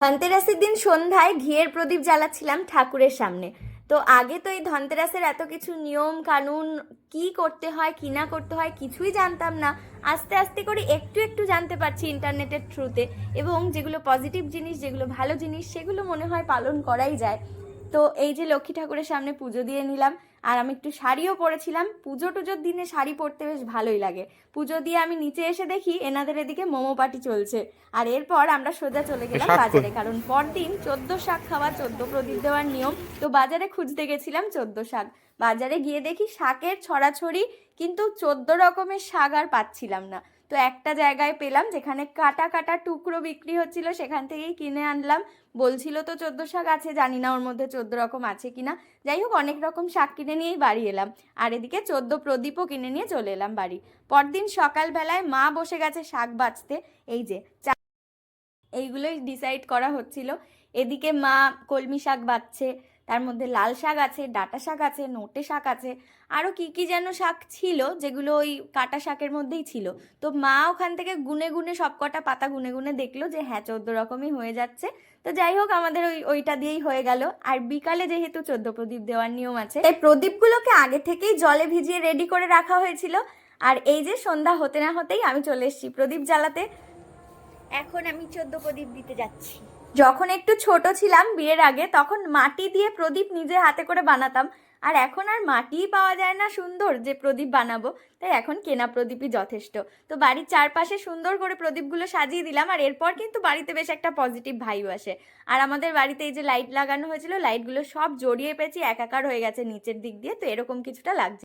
ধনতেরাসের দিন সন্ধ্যায় ঘিয়ের প্রদীপ জ্বালাচ্ছিলাম ঠাকুরের সামনে। তো আগে তো এই ধনতেরাসের এত কিছু নিয়ম, কানুন, কি করতে হয়, কি না করতে হয় কিছুই জানতাম না। আস্তে আস্তে করে একটু একটু জানতে পারছি ইন্টারনেটের থ্রুতে এবং যেগুলো পজিটিভ জিনিস, যেগুলো ভালো জিনিস, সেগুলো মনে হয় পালন করাই যায়। তো এই যে লক্ষ্মী ঠাকুরের সামনে পুজো দিয়ে নিলাম। আর আমি একটু শাড়িও পরেছিলাম। পুজো টুজোর দিনে শাড়ি পরতে বেশ ভালোই লাগে। পুজো দিয়ে আমি নিচে এসে দেখি এনাদের এদিকে মোমো পার্টি চলছে। আর এরপর আমরা সোজা চলে গেলাম বাজারে। কারণ পরদিন চোদ্দ শাক খাওয়া চোদ্দ প্রদীপ দেওয়ার নিয়ম। তো বাজারে খুঁজতে গেছিলাম চোদ্দ শাক। বাজারে গিয়ে দেখি শাকের ছড়াছড়ি কিন্তু চোদ্দ রকমের শাক আর পাচ্ছিলাম না। তো একটা জায়গায় পেলাম যেখানে কাটা কাটা টুকরো বিক্রি হচ্ছিল, সেখান থেকেই কিনে আনলাম। বলছিল তো চোদ্দ শাক আছে, জানি না ওর মধ্যে চোদ্দ রকম আছে কিনা। যাই হোক, অনেক রকম শাক কিনে নিয়েই বাড়ি এলাম। আর এদিকে চোদ্দ প্রদীপও কিনে নিয়ে চলে এলাম বাড়ি। পরদিন সকালবেলায় মা বসে গেছে শাক বাছতে এই যে এইগুলোই ডিসাইড করা হচ্ছিল। এদিকে মা কলমি শাক বাচ্ছে। তার মধ্যে লাল শাক আছে, ডাটা শাক আছে, নোটে শাক আছে। আরও কি কি যেন শাক ছিল, যেগুলো ওই কাটা শাকের মধ্যেই ছিল। তো মা ওখান থেকে গুনে গুনে সব কটা পাতা গুনে গুনে দেখল যে হ্যাঁ চোদ্দ রকমই হয়ে যাচ্ছে। তো যাই হোক, আমাদের ওই, ওইটা দিয়েই হয়ে গেল। আর বিকালে যেহেতু চোদ্দ প্রদীপ দেওয়ার নিয়ম আছে, তাই প্রদীপগুলোকে আগে থেকেই জলে ভিজিয়ে রেডি করে রাখা হয়েছিল। আর এই যে সন্ধ্যা হতে না হতেই আমি চলে এসেছি প্রদীপ জ্বালাতে। এখন আমি চোদ্দ প্রদীপ দিতে যাচ্ছি। যখন একটু ছোট ছিলাম বিয়ের আগে, তখন মাটি দিয়ে প্রদীপ নিজে হাতে করে বানাতাম। আর এখন আর মাটিই পাওয়া যায় না সুন্দর যে প্রদীপ বানাবো। তাই এখন কেনা প্রদীপই যথেষ্ট। তো বাড়ির চারপাশে সুন্দর করে প্রদীপগুলো সাজিয়ে দিলাম, আর এরপর কিন্তু বাড়িতে বেশ একটা পজিটিভ ভাইব আসে। আর আমাদের বাড়িতে এই যে লাইট লাগানো হয়েছিল লাইটগুলো সব জড়িয়ে পেয়েছি একাকার হয়ে গেছে নিচের দিক দিয়ে, তো এরকম কিছুটা লাগছে।